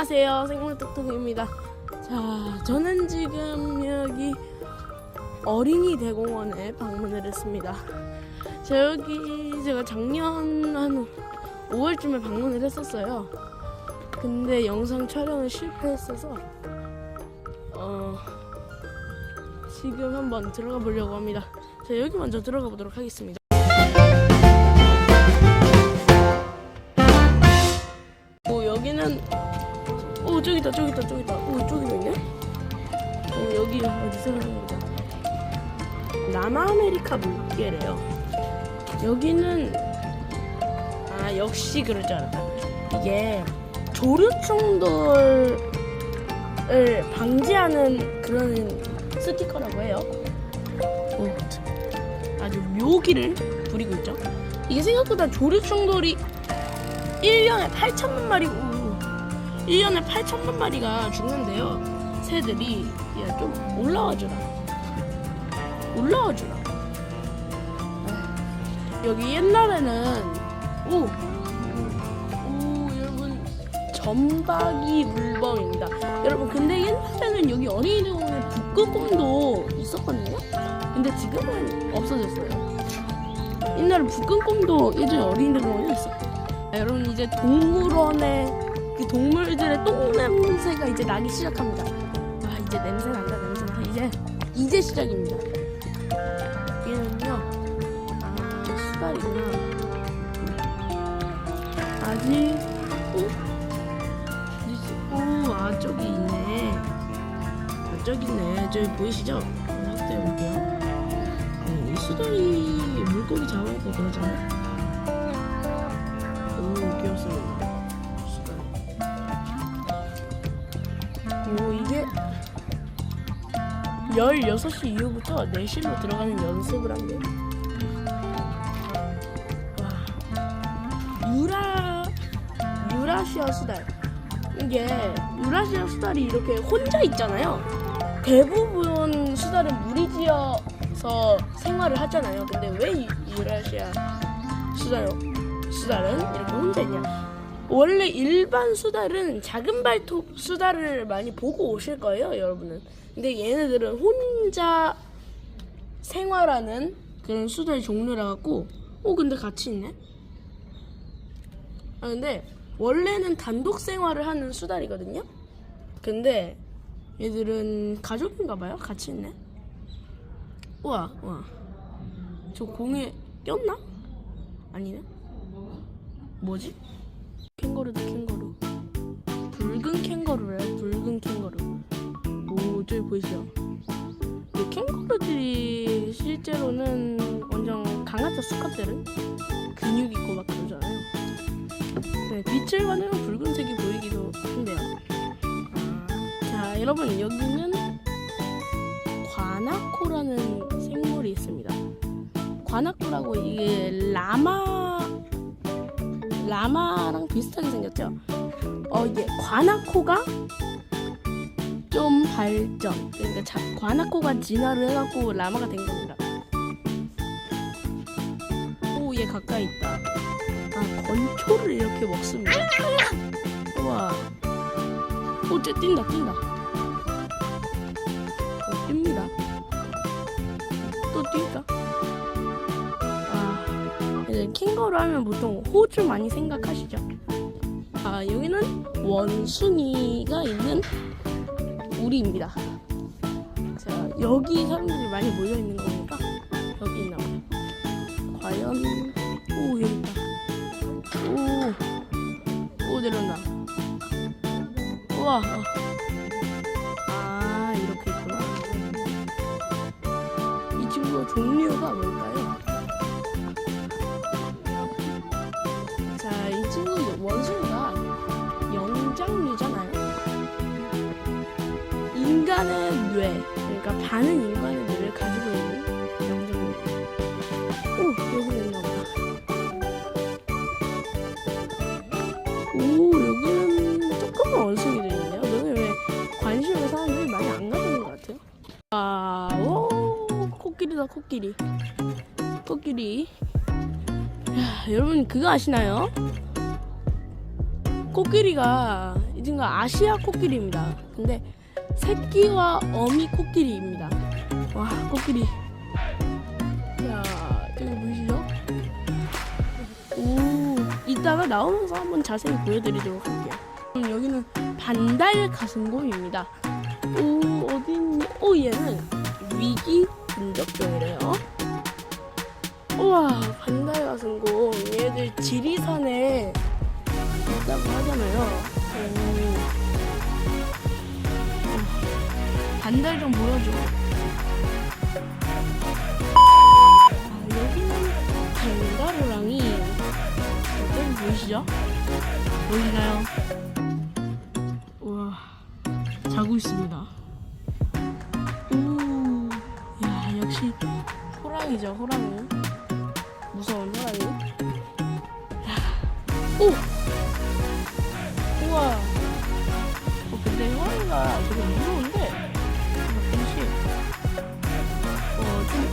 안녕하세요. 생물뚝뚝입니다. 자, 저는 지금 여기 어린이 대공원에 방문을 했습니다. 자, 여기 제가 작년 한 5월쯤에 방문을 했었어요. 근데 영상 촬영을 실패했어서 어 지금 한번 들어가 보려고 합니다. 자, 여기 먼저 들어가 보도록 하겠습니다. 오 여기는 오 저기다 저기다 저기다. 오 저기도 있네? 오 여기 어디서 하는 거죠? 남아메리카 물개래요. 여기는 아 역시 그럴 줄 알았다. 이게 조류충돌을 방지하는 그런 스티커라고 해요. 오, 아주 묘기를 부리고 있죠? 이게 생각보다 조류충돌이 1년에 8천만 마리, 오, 1년에 8천만 마리가 죽는데요. 새들이 야, 좀 올라와 주라. 올라와 주라. 아, 여기 옛날에는 오, 오 여러분 점박이 물범입니다. 여러분 근데 옛날에는 여기 어린이대공원에 북극곰도 있었거든요. 근데 지금은 없어졌어요. 옛날에 북극곰도 예전에 어린이대공원에 있었고. 아, 여러분 이제 동물원에 그 동물들의 똥 냄새가 이제 나기 시작합니다. 아 이제 냄새 난다 냄새 나 이제 이제 시작입니다. 얘는요 아 수달이구나. 아직 오, 오, 아 저기 있네. 아 저기 있네. 저기 보이시죠? 확대해 볼게요. 네, 이 수달이 물고기 잡아먹고 그러잖아요. 오 귀엽습니다. 16시 이후부터 내실로 들어가는 연습을 한대요. 와 유라 유라시아 수달 이게 유라시아 수달이 이렇게 혼자 있잖아요. 대부분 수달은 무리지어서 생활을 하잖아요. 근데 왜 이- 유라시아 수달 수달은 이렇게 혼자 있냐? 원래 일반 수달은 작은 발톱 수달을 많이 보고 오실 거예요, 여러분은. 근데 얘네들은 혼자 생활하는 그런 수달 종류라 갖고, 어 근데 같이 있네. 아 근데 원래는 단독 생활을 하는 수달이거든요. 근데 얘들은 가족인가 봐요. 같이 있네. 우와, 우와. 저 공에 꼈나? 아니네. 뭐지? 캥거루다 캥거루. 붉은 캥거루래요 붉은 캥거루. 오 저기 보이시죠? 이 캥거루들이 실제로는 완전 강하죠 수컷들은 근육 있고 막 그러잖아요. 네, 빛을 받으면 붉은색이 보이기도 한데요. 아, 자 여러분 여기는 관아코라는 생물이 있습니다. 관아코라고 이게 라마 라마랑 비슷하게 생겼죠. 어 이게 관아코가 좀 발전. 그러니까 자, 관아코가 진화를 해갖고 라마가 된 겁니다. 오 얘 가까이 있다. 아 건초를 이렇게 먹습니다. 우와. 오쟤 뛴다 뛴다. 어, 뜁니다. 또 뛸까? 아 이제 킹거루 하면 보통 호주 많이 생각하시죠? 아 여기는 원숭이가 있는 우리입니다. 자 여기 사람들이 많이 모여 있는 거니까 여기 있나 봐요. 과연 오 여기 있다. 오 오 내려온다. 우와. 아 이렇게 있구나. 이 친구의 종류가 뭘까요? 이 원숭이가 영장류잖아요. 인간의 뇌, 그러니까 반은 인간의 뇌를 가지고 있는 영장류. 오, 여기 있나 보다. 오, 여기는 조그만 원숭이들 있네요. 너네 왜 관심을 사람들이 많이 안 가지는 것 같아요? 아, 오, 코끼리다, 코끼리. 코끼리. 야, 여러분 그거 아시나요? 코끼리가 이 친구가 아시아 코끼리입니다. 근데 새끼와 어미 코끼리입니다. 와 코끼리. 자 저기 보이시죠? 오 이따가 나오면서 한번 자세히 보여드리도록 할게요. 음, 여기는 반달 가슴곰입니다. 오 어디 있니? 오 얘는 위기 분적종이래요. 우와 반달 가슴곰 얘들 지리산에 반달 좀 보여줘. 아, 여기는 kan가루랑이 어떤 보이시죠? 보이시나요? 우와 자고 있습니다. 오, 야 역시 호랑이죠 호랑이. 무서운 호랑이. 야, 오, 우와. 어, 근데 호랑이가 되게 무서운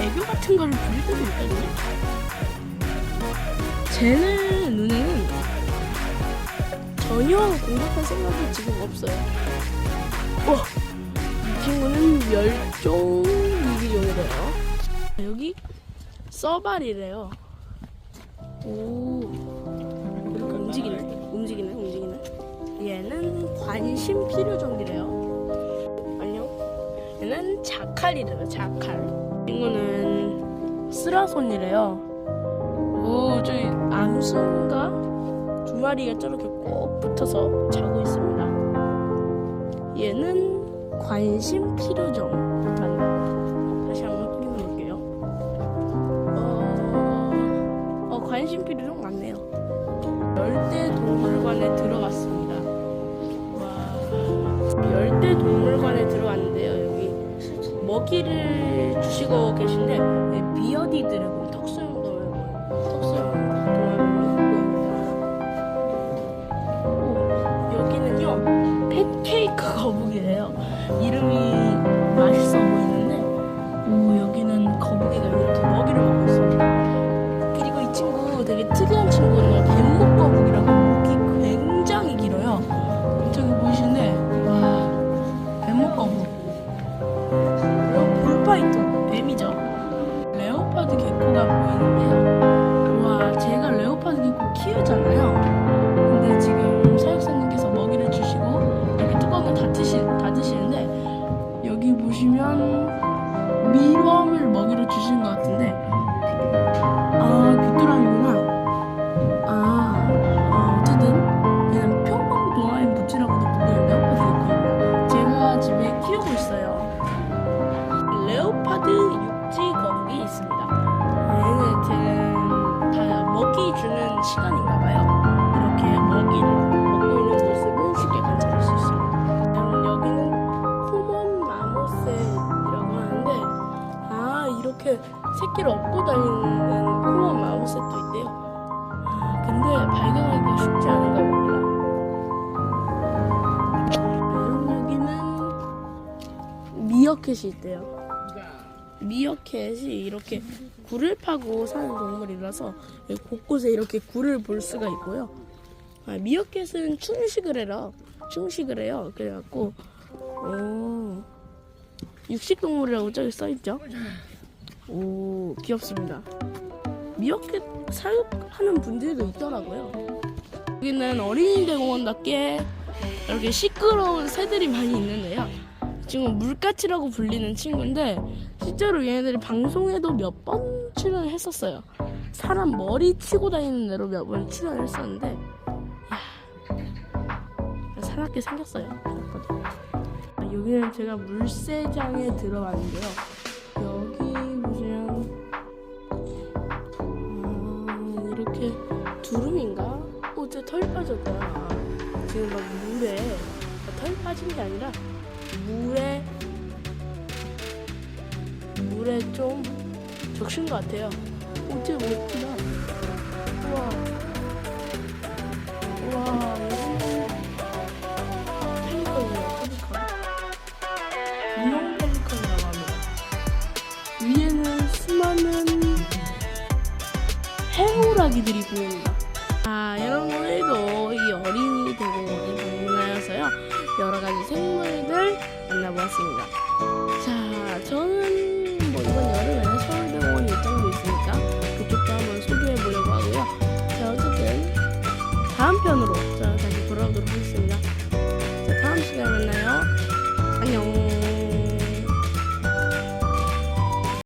애교 같은 거를 때도 있거든요. 쟤는 눈에는 전혀 공격할 생각이 지금 없어요. 와, 이 친구는 멸종 위기종이래요. 여기 써발이래요. 오, 이렇게 움직이네, 움직이네, 움직이네. 얘는 관심 필요종이래요. 안녕. 얘는 자칼이래요, 자칼. 친구는 쓰라손이래요. 오, 저기 암수인가? 두 마리가 저렇게 꼭 붙어서 자고 있습니다. 얘는 관심. 잠깐 다시 한번 확인해 볼게요. 어, 어 관심 필요종 맞네요. 열대 동물관에 들어갔습니다. 와, 열대 동물관에 들어왔는데요. 여기 먹이를 주시고 계신데 네, 비어디 드래곤 턱수염 동물원, 턱수염. 오, 여기는요 팬케이크 거북이래요. 이름이 맛있어 보이는데, 오 여기는 거북이가 이렇게 먹이를 먹고 있습니다. 그리고 이 친구 되게 특이한 미어캣이 있대요. 미어캣이 이렇게 굴을 파고 사는 동물이라서 곳곳에 이렇게 굴을 볼 수가 있고요. 아, 미어캣은 충식을 해라. 충식을 해요. 그래갖고 오, 육식 동물이라고 저기 써 있죠. 오 귀엽습니다. 미어캣 사육하는 분들도 있더라고요. 여기는 어린이 대공원답게 이렇게 시끄러운 새들이 많이 있는데요. 지금 물가치라고 불리는 친구인데 실제로 얘네들이 방송에도 몇 번 출연을 했었어요. 사람 머리 치고 다니는 대로 몇 번 출연을 했었는데 이야, 사납게 생겼어요. 여기는 제가 물세장에 들어왔는데요. 여기 보시면 음, 이렇게 두rum인가? 어, 쟤털 빠졌다. 지금 막 물에 아, 털 빠진 게 아니라 물에 물에 좀 적신 것 같아요. 멋지다. 우와. 우와, 나보았습니다. 자, 저는